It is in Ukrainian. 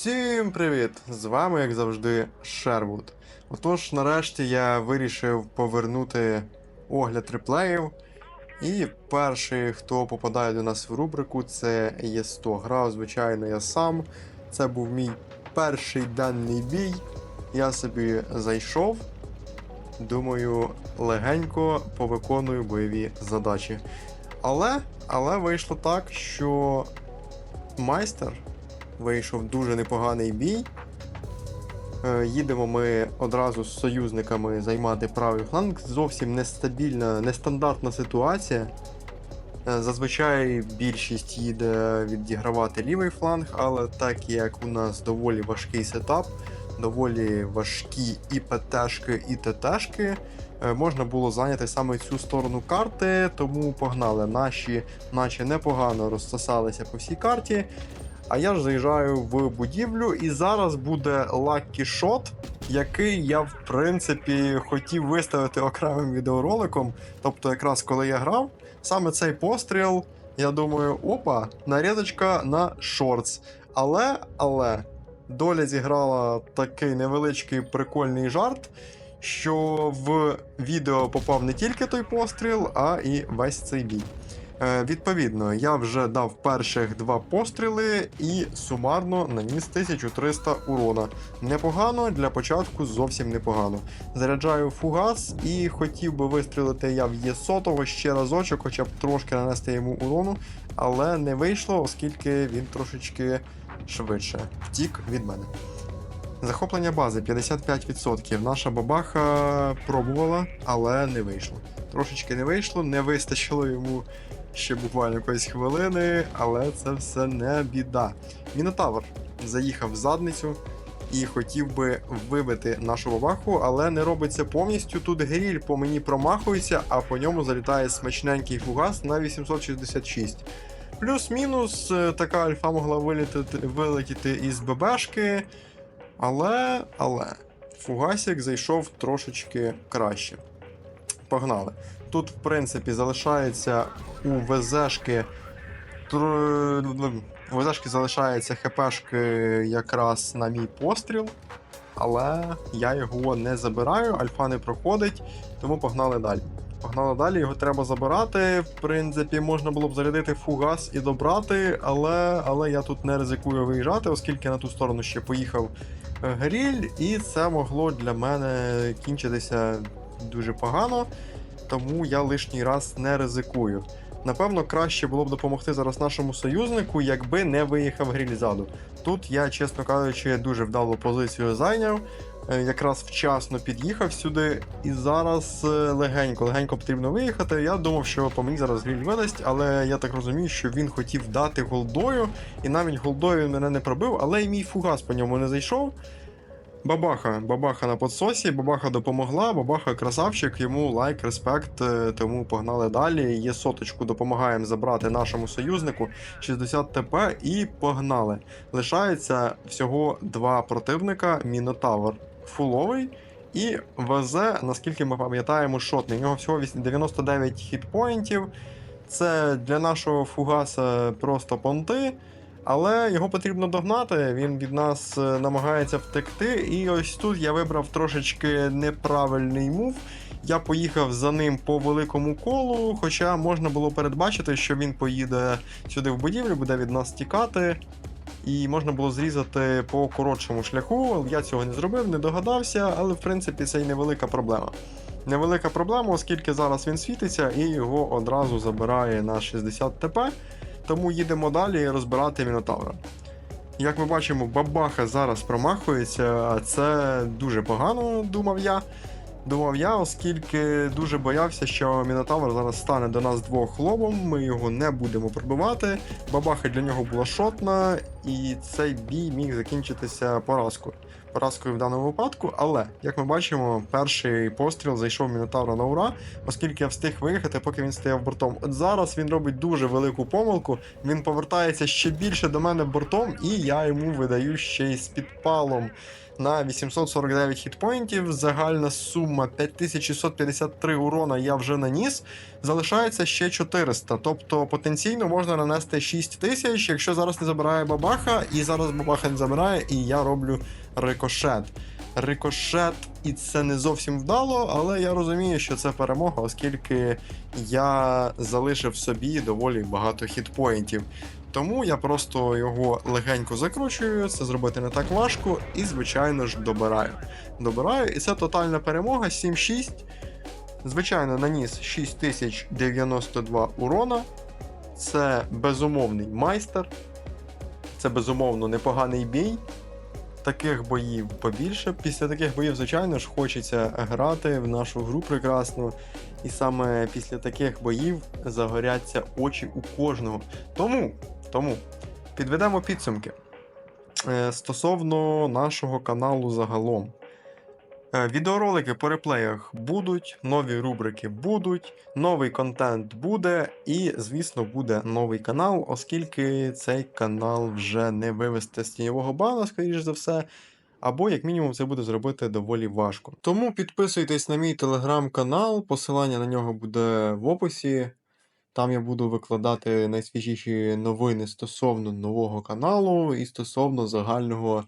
Всім привіт! З вами, як завжди, Шервуд. Отож, нарешті я вирішив повернути огляд реплеїв. І перший, хто попадає до нас в рубрику, це є 100. Грав, звичайно, я сам. Це був мій перший денний бій. Я собі зайшов. Думаю, легенько повиконую бойові задачі. Але, але вийшло так, що майстер вийшов дуже непоганий бій. Е, Їдемо ми одразу з союзниками займати правий фланг. Зовсім нестабільна, нестандартна ситуація. Е, Зазвичай більшість їде відігравати лівий фланг, але так як у нас доволі важкий сетап, доволі важкі і ПТшки, і ТТшки, е, можна було зайняти саме цю сторону карти, тому погнали. Наші, наче непогано розсосалися по всій карті. А я ж заїжджаю в будівлю, і зараз буде лакі шот, який я в принципі хотів виставити окремим відеороликом. Тобто, якраз коли я грав, саме цей постріл, я думаю, опа, нарізочка на шортс. Але, але, доля зіграла такий невеличкий прикольний жарт, що в відео попав не тільки той постріл, а і весь цей бій. Е, відповідно, я вже дав перших два постріли і сумарно наніс 1300 урона. Непогано, для початку зовсім непогано. Заряджаю фугас і хотів би вистрілити я в Є100 ще разочок, хоча б трошки нанести йому урону, але не вийшло, оскільки він трошечки швидше втік від мене. Захоплення бази 55%. Наша бабаха пробувала, але не вийшло. Трошечки не вийшло, не вистачило йому ще буквально якоїсь хвилини, але це все не біда. Мінотавр заїхав в задницю і хотів би вибити нашу бабаху, але не робиться повністю. Тут гріль по мені промахується, а по ньому залітає смачненький фугас на 866. Плюс-мінус е, така альфа могла вилетіти, вилетіти із ББшки. Але, але, фугасик зайшов трошечки краще. Погнали. Тут, в принципі, залишається у ВЗшки. У ВЗшки залишається ХПшки якраз на мій постріл. Але я його не забираю, альфа не проходить, тому погнали далі. Погнали далі, його треба забирати. В принципі, можна було б зарядити фугас і добрати, але, але я тут не ризикую виїжджати, оскільки на ту сторону ще поїхав е, гріль, і це могло для мене кінчитися дуже погано, тому я лишній раз не ризикую. Напевно, краще було б допомогти зараз нашому союзнику, якби не виїхав гріль ззаду. Тут я, чесно кажучи, дуже вдалу позицію зайняв. е, Якраз вчасно під'їхав сюди, і зараз е, легенько, легенько потрібно виїхати. Я думав, що по мені зараз гріль видасть, але я так розумію, що він хотів дати голдою, і навіть голдою він мене не пробив, але й мій фугас по ньому не зайшов. Бабаха, бабаха на подсосі, бабаха допомогла, бабаха красавчик, йому лайк, респект, е, тому погнали далі. Є соточку, допомагаємо забрати нашому союзнику 60 ТП і погнали. Лишається всього два противника: Мінотавр фуловий і ВЗ, наскільки ми пам'ятаємо, шотний. У нього всього 99 хітпоінтів. Це для нашого фугаса просто понти. Але його потрібно догнати, він від нас е, намагається втекти. І ось тут я вибрав трошечки неправильний мув. Я поїхав за ним по великому колу, хоча можна було передбачити, що він поїде сюди в будівлю, буде від нас тікати. І можна було зрізати по коротшому шляху. Я цього не зробив, не догадався, але в принципі це й невелика проблема. Невелика проблема, оскільки зараз він світиться і його одразу забирає на 60 ТП. Тому їдемо далі розбирати Мінотавра. Як ми бачимо, бабаха зараз промахується, це дуже погано, думав я. Думав я, оскільки дуже боявся, що Мінотавр зараз стане до нас двох лобом, ми його не будемо пробивати. Бабаха для нього була шотна, і цей бій міг закінчитися поразкою. Поразкою в даному випадку, але, як ми бачимо, перший постріл зайшов Мінотавра на ура, оскільки я встиг виїхати, поки він стояв бортом. От зараз він робить дуже велику помилку, він повертається ще більше до мене бортом, і я йому видаю ще й з підпалом. На 849 хітпоінтів, загальна сума 5653 урона я вже наніс. Залишається ще 400. Тобто потенційно можна нанести 6000, якщо зараз не забирає бабаха, і зараз бабаха не забирає, і я роблю рикошет. Рикошет, і це не зовсім вдало, але я розумію, що це перемога, оскільки я залишив собі доволі багато хітпоінтів. Тому я просто його легенько закручую, це зробити не так важко, і, звичайно ж, добираю. Добираю, і це тотальна перемога 7-6. Звичайно, наніс 6092 урона. Це безумовний майстер. Це безумовно непоганий бій. Таких боїв побільше. Після таких боїв, звичайно ж, хочеться грати в нашу гру прекрасну. І саме після таких боїв загоряться очі у кожного. Тому, тому підведемо підсумки. Е, Стосовно нашого каналу загалом. Е, Відеоролики по реплеях будуть, нові рубрики будуть, новий контент буде, і, звісно, буде новий канал, оскільки цей канал вже не вивести з тіньового бана, скоріш за все. Або, як мінімум, це буде зробити доволі важко. Тому підписуйтесь на мій телеграм-канал, посилання на нього буде в описі. Там я буду викладати найсвіжіші новини стосовно нового каналу і стосовно загального